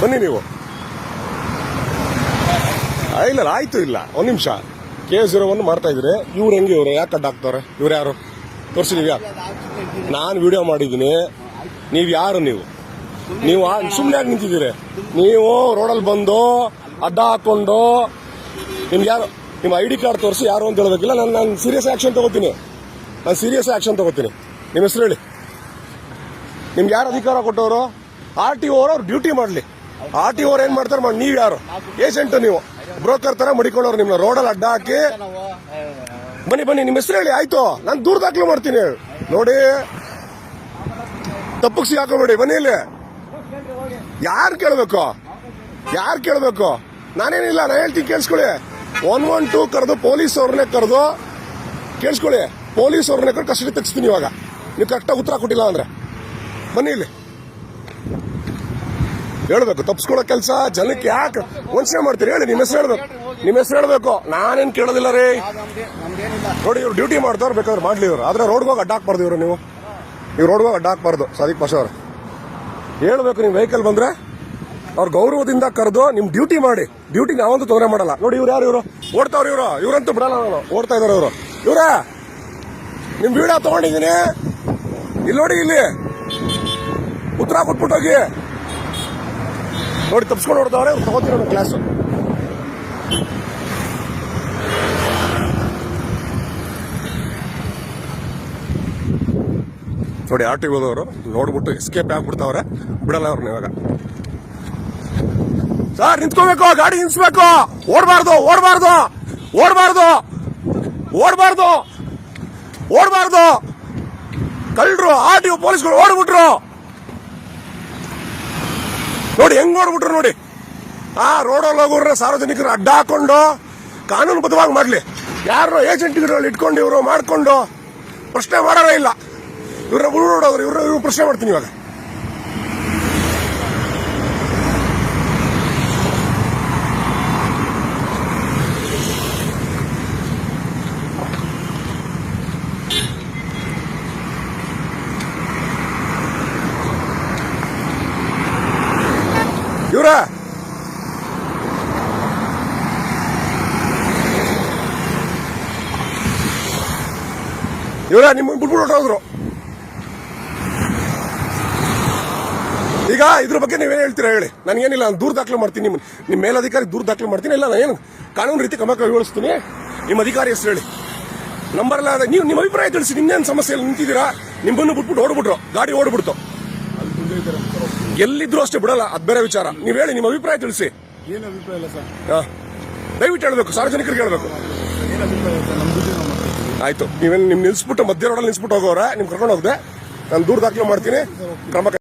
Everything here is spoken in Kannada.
ಬನ್ನಿ ನೀವು. ಇಲ್ಲ ಆಯಿತು, ಇಲ್ಲ. ಒಂದ್ ನಿಮಿಷ. ಕೆ ಜೀರೋ ಒನ್ ಮಾಡ್ತಾ ಇದ್ರೆ ಇವ್ರು ಹೆಂಗೆ ಇವರು? ಯಾಕೆ ಅಡ್ಡ ಹಾಕ್ತವ್ರೆ ಇವ್ರು ಯಾರು? ತೋರಿಸಿ ನೀವು ಯಾರು ನಾನು ವಿಡಿಯೋ ಮಾಡಿದ್ದೀನಿ. ನೀವು ಯಾರು ನೀವು? ನೀವು ಸುಮ್ಮನೆ ಯಾಕೆ ನಿಂತಿದ್ದೀರಿ? ನೀವು ರೋಡಲ್ಲಿ ಬಂದು ಅಡ್ಡ ಹಾಕೊಂಡು ನಿಮ್ಗೆ ಯಾರು ನಿಮ್ಮ ಐ ಡಿ ಕಾರ್ಡ್ ತೋರಿಸಿ ಯಾರು ಅಂತ ಹೇಳಬೇಕಿಲ್ಲ. ನಾನು ನಾನು ಸೀರಿಯಸ್ ಆಕ್ಷನ್ ತಗೋತೀನಿ. ನಾನು ಸೀರಿಯಸ್ ಆಕ್ಷನ್ ತಗೋತೀನಿ. ನಿಮ್ಮ ಹೆಸರು ಹೇಳಿ. ನಿಮ್ಗೆ ಯಾರು ಅಧಿಕಾರ ಕೊಟ್ಟವರು? ಆರ್ ಟಿ ಓರ್ ಅವ್ರು ಡ್ಯೂಟಿ ಮಾಡಲಿ. ಆರ್ ಟಿ ಓರ್ ಏನ್ ಮಾಡ್ತಾರೆ ನೀವ್ ಯಾರು? ಏಜೆಂಟ್ ನೀವು. ಬ್ರೋಕರ್ ತರ ಮಡಿಕೊಳ್ಳೋರು ನಿಮ್ನ. ರೋಡಲ್ಲಿ ಅಡ್ಡ ಹಾಕಿ. ಬನ್ನಿ ಬನ್ನಿ, ನಿಮ್ಮ ಹೆಸರು ಹೇಳಿ. ಆಯ್ತು. ನಾನು ದೂರ ದಾಖಲು ಮಾಡ್ತೀನಿ ನೋಡಿ. ತಪ್ಪಕ್ಕೆ ಸಿಗಾಕೋಬೇಡಿ ಬನ್ನಿ ಇಲ್ಲಿ. ಯಾರು ಕೇಳಬೇಕು? ಯಾರು ಕೇಳಬೇಕು? ನಾನೇನಿಲ್ಲ. ನಾನು ಹೇಳ್ತೀನಿ, ಕೇಳಿಸ್ಕೊಳ್ಳಿ. ಒನ್ ಒನ್ ಟೂ ಕರೆದು ಪೊಲೀಸ್ ಅವ್ರನ್ನೇ ಕರೆದು ಕೇಳಿಸ್ಕೊಳ್ಳಿ. ಪೊಲೀಸ್ ಅವ್ರನ್ನೇ ಕರೆದು ಕಸ್ಟಡಿ ತೆಗಿಸ್ತೀನಿ ಇವಾಗ. ನೀವು ಕರೆಕ್ಟಾಗಿ ಉತ್ತರ ಕೊಟ್ಟಿಲ್ಲ ಅಂದ್ರೆ. ಬನ್ನಿ ಇಲ್ಲಿ. ಹೇಳ್ಬೇಕು, ತಪ್ಸ್ಕೊಳ್ಳೋ ಕೆಲಸ, ಜನಕ್ಕೆ ಯಾಕೆ ವಂಚನೆ ಮಾಡ್ತೀರಿ? ಹೇಳಿ ನಿಮ್ಮ ಹೆಸರು ಹೇಳ್ಬೇಕು. ನಿಮ್ಮ ಹೆಸರು ಹೇಳ್ಬೇಕು. ನಾನೇನು ಕೇಳೋದಿಲ್ಲ ರೀ. ನೋಡಿ, ಇವ್ರು ಡ್ಯೂಟಿ ಮಾಡ್ದವ್ರು ಬೇಕಾದ್ರೆ ಮಾಡ್ಲಿ ಇವ್ರು. ಆದ್ರೆ ರೋಡ್ಗೆ ಹೋಗಿ ಅಡ್ಡ ಹಾಕ್ಬಾರ್ದು ಇವರು ನೀವು. ನೀವು ರೋಡ್ಗೆ ಹೋಗಿ ಅಡ್ಡ ಹಾಕ್ಬಾರ್ದು, ಸಾದಿಕ್ ಪಾಷ ಅವ್ರು. ಹೇಳ್ಬೇಕು ನೀವು ವೆಹಿಕಲ್ ಬಂದ್ರೆ. ಅವ್ರ ಗೌರವದಿಂದ ಕರೆದು ನಿಮ್ಮ ಡ್ಯೂಟಿ ಮಾಡಿ. ಡ್ಯೂಟಿ ನಾವಂತೂ ತೊಂದರೆ ಮಾಡಲ್ಲ. ನೋಡಿ, ಇವ್ರು ಯಾರು ಇವರು? ಓಡ್ತಾವ್ರು ಇವರು. ಇವ್ರಂತೂ ಬಿಡಲ್ಲ ನಾನು. ಓಡ್ತಾ ಇದ್ದಾರೆ ಇವರು. ಇವರ! ನಿಮ್ಮ ವಿಡಿಯೋ ತಗೊಂಡಿದ್ದೀನಿ. ಇಲ್ಲಿ ನೋಡಿ ಇಲ್ಲಿ. ಉತ್ತರ ಕೊಟ್ಬಿಟ್ಟು ಹೋಗಿ. ನೋಡಿ ತಪ್ಸ್ಕೊಂಡು ಹೊಡೆದವ್ರೆ, ಅವ್ರು ತಗೋತಿರೋ ಕ್ಲಾಸು ನೋಡಿ ಆರ್ ಟಿ ಹೋದವರು ನೋಡ್ಬಿಟ್ಟು ಎಸ್ಕೇಪ್ ಆಗ್ಬಿಡ್ತಾವ್ರೆ. ಬಿಡಲ್ಲ ಅವ್ರನ್ನ ಇವಾಗ. ಸರ್, ನಿಂತ್ಕೋಬೇಕು, ಗಾಡಿ ನಿಲ್ಸ್ಬೇಕು. ಓಡಬಾರ್ದು ಓಡಬಾರ್ದು ಓಡಬಾರ್ದು ಓಡಬಾರ್ದು ಓಡಬಾರ್ದು. ಕಳ್ಳರು, ಆರ್ ಟಿ ಪೊಲೀಸ್ಗಳು ಓಡ್ಬಿಟ್ರು. ನೋಡಿ, ಹೆಂಗ್ ನೋಡ್ಬಿಟ್ರು ನೋಡಿ. ಆ ರೋಡಲ್ಲಿ ಹೋಗೋರ ಸಾರ್ವಜನಿಕರು ಅಡ್ಡ ಹಾಕೊಂಡು ಕಾನೂನುಬದ್ಧವಾಗಿ ಮಾಡ್ಲಿ. ಯಾರು ಏಜೆಂಟ್ಗಳಲ್ಲಿ ಇಟ್ಕೊಂಡು ಇವರು ಮಾಡ್ಕೊಂಡು ಪ್ರಶ್ನೆ ಮಾಡೋರೇ ಇಲ್ಲ. ಇವ್ರನ್ನ ಉಳ್ನೋಡೋರು ಇವ್ರ ಇವ್ರು ಪ್ರಶ್ನೆ ಮಾಡ್ತೀನಿ ಇವಾಗ. ಇವ್ರ? ಇವರ ನಿಮ್ಮ ಬಿಟ್ಬಿಟ್ಟು ಹೊರಟೋದ್ರು ಈಗ ಇದ್ರ ಬಗ್ಗೆ ನೀವೇನು ಹೇಳ್ತೀರಾ ಹೇಳಿ? ನನಗೇನಿಲ್ಲ, ನಾನು ದೂರ ದಾಖಲೆ ಮಾಡ್ತೀನಿ ನಿಮ್ಮ ನಿಮ್ಮ ಮೇಲಧಿಕಾರಿ ದೂರ ದಾಖಲೆ ಮಾಡ್ತೀನಿ, ಇಲ್ಲ ನಾನು ಏನು ಕಾನೂನು ರೀತಿ ಕ್ರಮ ಕೈಗೊಳಿಸ್ತೀನಿ? ನಿಮ್ಮ ಅಧಿಕಾರಿ ಹೆಸರು ಹೇಳಿ. ನಂಬರ್ ಎಲ್ಲ. ನೀವು ನಿಮ್ಮ ಅಭಿಪ್ರಾಯ ತಿಳಿಸಿ, ನಿಮ್ದೇನು ಸಮಸ್ಯೆಯಲ್ಲಿ ನಿಂತಿದ್ದೀರಾ? ನಿಮ್ಮನ್ನು ಬಿಟ್ಬಿಟ್ಟು ಓಡ್ಬಿಟ್ರು. ಗಾಡಿ ಓಡ್ಬಿಡ್ತು. ಎಲ್ಲಿದ್ರು ಅಷ್ಟೇ ಬಿಡಲ್ಲ. ಅದ್ ಬೇರೆ ವಿಚಾರ. ನೀವು ಹೇಳಿ ನಿಮ್ಮ ಅಭಿಪ್ರಾಯ ತಿಳಿಸಿ. ಏನು ಅಭಿಪ್ರಾಯ ಇಲ್ಲ ಸರ್. ಹಾ. ದಯವಿಟ್ಟು ಹೇಳ್ಬೇಕು ಸಾರ್ವಜನಿಕರಿಗೆ ಹೇಳ್ಬೇಕು. ಏನು ಅಭಿಪ್ರಾಯ ಇಲ್ಲ ಸರ್ ನಮ್ಮ ದುಡ್ಡು ನಾವು ಮಾಡ್ತೀವಿ. ಆಯ್ತು. ನೀವೇನು ನಿಮ್ ನಿಲ್ಸ್ಬಿಟ್ಟು ಮಧ್ಯ ರೋಡಲ್ಲಿ ನಿಲ್ಸ್ಬಿಟ್ಟು ಹೋಗೋರ ನಿಮ್ ಕರ್ಕೊಂಡು ಹೋಗದೆ. ನಾನು ದೂರ ದಾಖಲೆ ಮಾಡ್ತೀನಿ. ಕ್ರಮ ಕೈ-